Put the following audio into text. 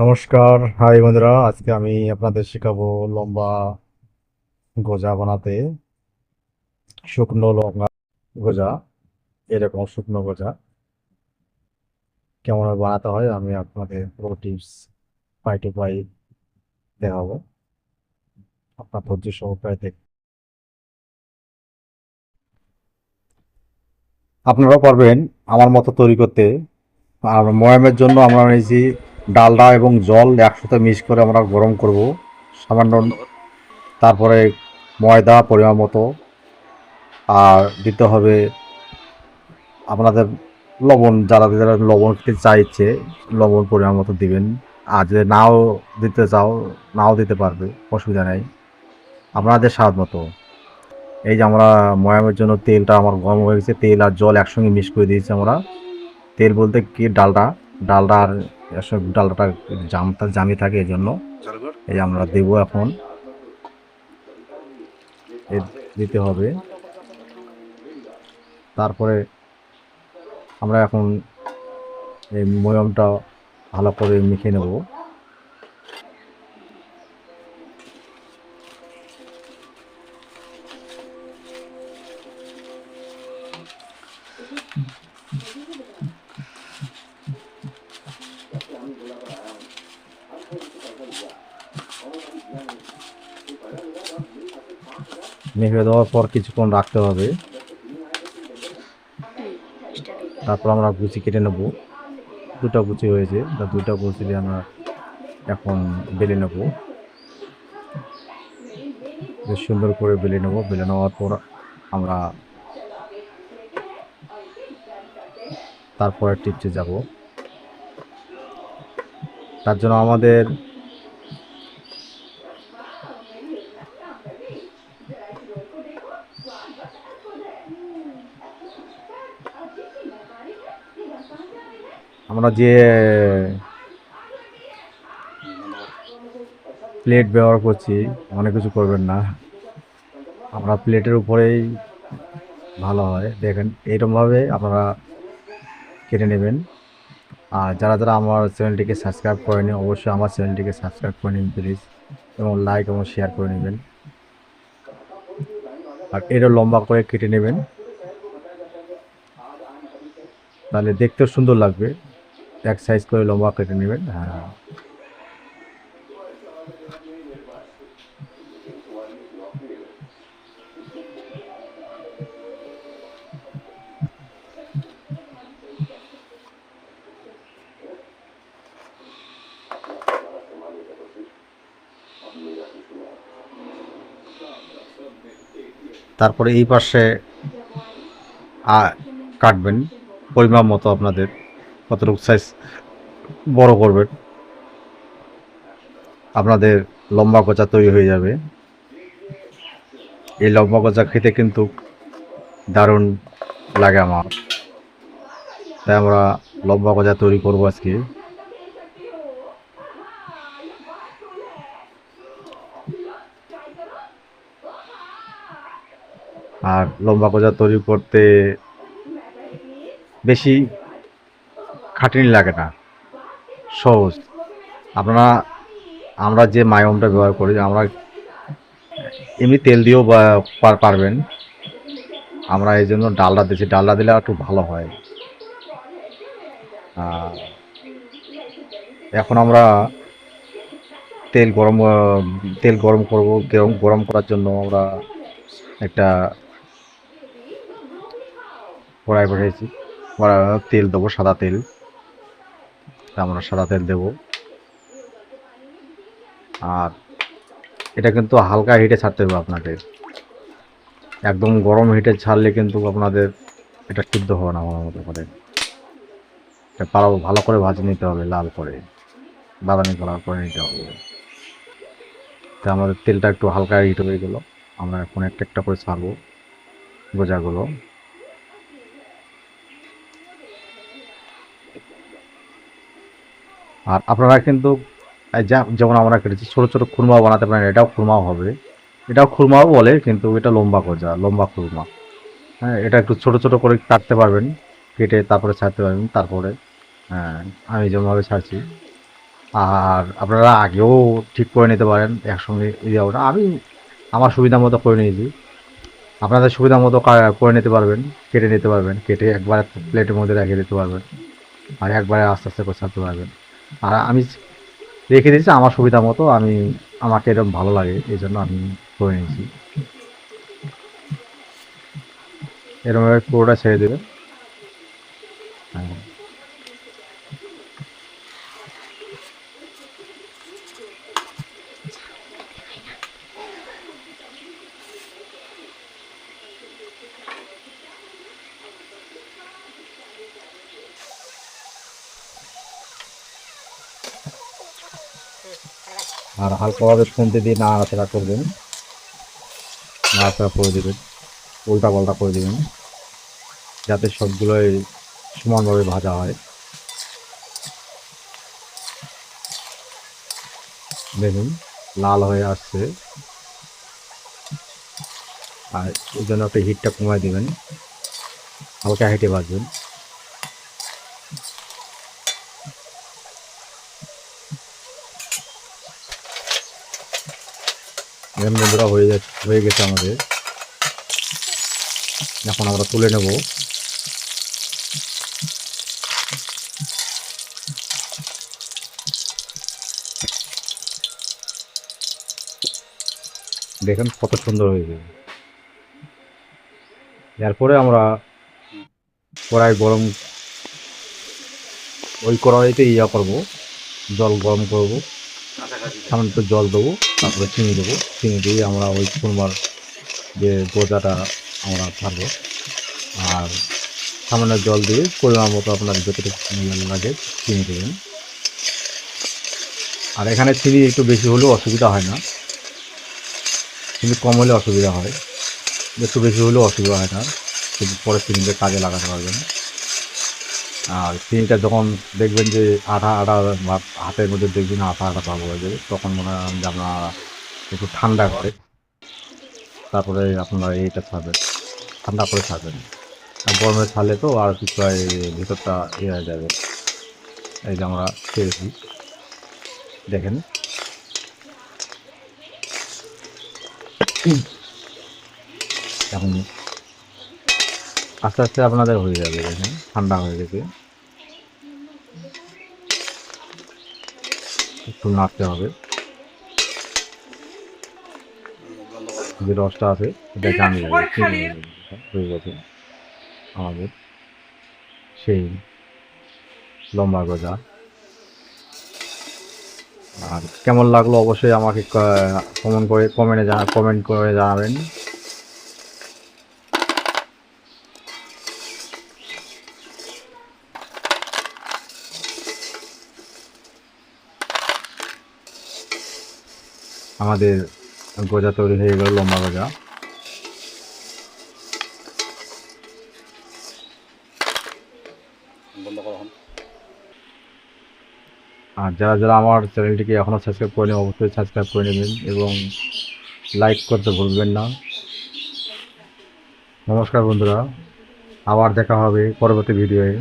নমস্কার। হাই বন্ধুরা, আজকে আমি আপনাদের শেখাবো লম্বা গজা বানাতে। শুকনো লম্বা গজা, এরকম শুকনো গজা। কেমন বানাতে হয় আমি আপনাদের পুরো টিপস পাই টু পাই দেখাবো। আপনার ধৈর্য সহকারে দেখ আপনারা পারবেন আমার মতো তৈরি করতে। আর ময়ামের জন্য আমরা নিয়েছি ডালডা এবং জল একসাথে মিক্স করে আমরা গরম করব। সামান্য তারপরে ময়দা, পরিমাণ মতো। আর দিতে হবে আপনাদের লবণ, যারা যারা লবণ খেতে চাইছে, লবণ, পরিমাণ মতো দিবেন। আর যদি নাও দিতে চাও, নাও দিতে পারবে, অসুবিধা নেই। আপনাদের স্বাদ মতো। এই যে আমরা ময়ামের জন্য তেলটা আমার গরম হয়ে গেছে, তেল আর জল একসঙ্গে মিক্স করে দিয়েছি আমরা। তেল বলতে কি? ডালটা ডালটা আর এসব ডালটা জামটা জামি থাকে এই জন্য। এই আমরা দেবো এখন। দিতে হবে। তারপরে আমরা এখন এই ময়মটা ভালো করে মেখে নেব। মেখে দেওয়ার পর কিছুক্ষণ রাখতে হবে। তারপর আমরা গুচি কেটে নেব। দুটা গুচি হয়েছে, তা দুটো গুচি দিয়ে আমরা এখন বেলে নেব। বেশ সুন্দর করে বেলে নেব। বেলে নেওয়ার পর আমরা তারপরে টিপসে যাব। তার জন্য আমাদের আমরা যে প্লেট ব্যবহার করছি, অনেক কিছু করবেন না। আমরা প্লেটের উপরেই ভালো হয়। দেখেন, এইরকমভাবে আপনারা কেটে নেবেন। আর যারা যারা আমার চ্যানেলটিকে সাবস্ক্রাইব করেনি, অবশ্যই আমার চ্যানেলটিকে সাবস্ক্রাইব করে নিন প্লিজ এবং লাইক এবং শেয়ার করে নেবেন। আর এটা লম্বা করে কেটে নেবেন। তাহলে দেখতেও সুন্দর লাগবে। এক সাইজ করে লম্বা কেটে নেবেন হ্যাঁ। তারপরে এই পাশে কাটবেন পরিমাপ মতো আপনাদের। কতটুকু সাইজ বড় করবেন আপনাদের লম্বা গজা তৈরি হয়ে যাবে। এই লম্বা গজা খেতে কিন্তু দারুণ লাগে আমার। তাই আমরা লম্বা গজা তৈরি করব আজকে। আর লম্বা গজা তৈরি করতে বেশি খাটনি লাগে না। সহজ। আপনারা, আমরা যে মায়মটা ব্যবহার করি, আমরা এমনি তেল দিয়েও পারবেন। আমরা এই জন্য ডালটা দিচ্ছি ডালডা দিলে একটু ভালো হয়। এখন আমরা তেল গরম তেল গরম করব, গরম গরম করার জন্য আমরা একটা কড়াই বসিয়েছি। তেল দেবো, সাদা তেল। আমরা সাদা তেল দেব। আর এটা কিন্তু হালকা হিটে ছাড়তে হবে আপনাদের একদম গরম হিটে ছাড়লে কিন্তু আপনাদের এটা সিদ্ধ হবে না আমার মতো করে। এটা ভালো করে ভাজি নিতে হবে, লাল করে। বাদামি কালার করে নিতে হবে। তা আমাদের তেলটা একটু হালকা হিট হয়ে গেল। আমরা এখন একটা একটা করে ছাড়বো। গোজাগুলো। আর আপনারা কিন্তু যেমন আমরা কেটেছি, ছোটো ছোটো খুরমা বানাতে পারেন, এটাও খুরমাও হবে। এটাও খুরমাও বলে, কিন্তু এটা লম্বা গজা লম্বা খুরমা। হ্যাঁ এটা একটু ছোট ছোট করে কাটতে পারবেন, কেটে তারপরে ছাড়তে পারবেন, তারপরে হ্যাঁ আমি যেমনভাবে ছাড়ছি। আর আপনারা আগেও ঠিক করে নিতে পারেন, একসঙ্গে ইয়ে যাব না। আমি আমার সুবিধা মতো করে নিয়েছি। আপনাদের সুবিধা মতো করে নিতে পারবেন, কেটে নিতে পারবেন, কেটে একবারে প্লেটের মধ্যে রেখে দিতে পারবেন। আর একবারে আস্তে আস্তে করে ছাড়তে পারবেন। আর আমি রেখে দিয়েছি, আমার সুবিধা মতো আমি, আমাকে এরকম ভালো লাগে, এই জন্য আমি করে নিয়েছি। এরকমভাবে পুরোটা ছেড়ে দেবে। হ্যাঁ। আর হালকাভাবে খুনতে দিয়ে নাড়াচাড়া করবেন নাড়াচাড়া করে দেবেন। উল্টা পাল্টা করে দেবেন। যাতে সবগুলোই সমানভাবে ভাজা হয়। দেখুন, লাল হয়ে আসছে। আর এই জন্য একটা হিটটা কমায় দেবেন। হালকা হিটে ভাজবেন। এখন বন্ধুরা হয়ে যাচ্ছে, হয়ে গেছে আমাদের। এখন আমরা তুলে নেব। দেখেন কত সুন্দর হয়ে হয়েছে এরপরে আমরা কড়াই গরম, ওই কড়াইতে ইয়া করব, জল গরম করব। সামান্য জল দেবো। তারপরে চিনি দেবো। চিনি দিয়ে আমরা ওই কুরমার যে গোজাটা আমরা ছাড়বো। আর সামান্য জল দিয়ে পরিমাণ মতো আপনার যতটুকু লাগে চিনি দেবেন। আর এখানে চিনি একটু বেশি হলেও অসুবিধা হয় না। চিনি কম হলে অসুবিধা হয়। একটু বেশি হলেও অসুবিধা হয় না। কিন্তু পরে চিনিটা কাজে লাগাতে পারবেন। আর চিনিটা যখন দেখবেন যে আঠা আঠা হাতের মধ্যে দেখবেন আঠা আঠা ভাব হয়ে যাবে, তখন মনে হয় যে আপনারা একটু ঠান্ডা করে তারপরে আপনারা এইটা ছাড়বেন, ঠান্ডা করে ছাড়বেন। আর গরমে ছাড়লে তো আর কিছু ভিতরটা ইয়ে হয়ে যাবে। এই যে আমরা খেয়েছি, দেখেন। এখন আস্তে আস্তে আপনাদের হয়ে যাবে, দেখেন, ঠান্ডা হয়ে গেছে। একটু নাড়তে হবে। যে রসটা আছে এটা জানি যাবে হয়ে গেছে। আমাদের সেই লম্বা গজা। আর কেমন লাগল অবশ্যই আমাকে কমেন্ট করে কমেন্টে জানা কমেন্ট করে জানাবেন। আমাদের গজা তৈরি হয়ে গেল লম্বা গজা। আর যারা যারা আমার চ্যানেলটিকে এখনও সাবস্ক্রাইব করেনি অবশ্যই সাবস্ক্রাইব করে নেবেন এবং লাইক করতে ভুলবেন না। নমস্কার বন্ধুরা আবার দেখা হবে পরবর্তী ভিডিওয়ে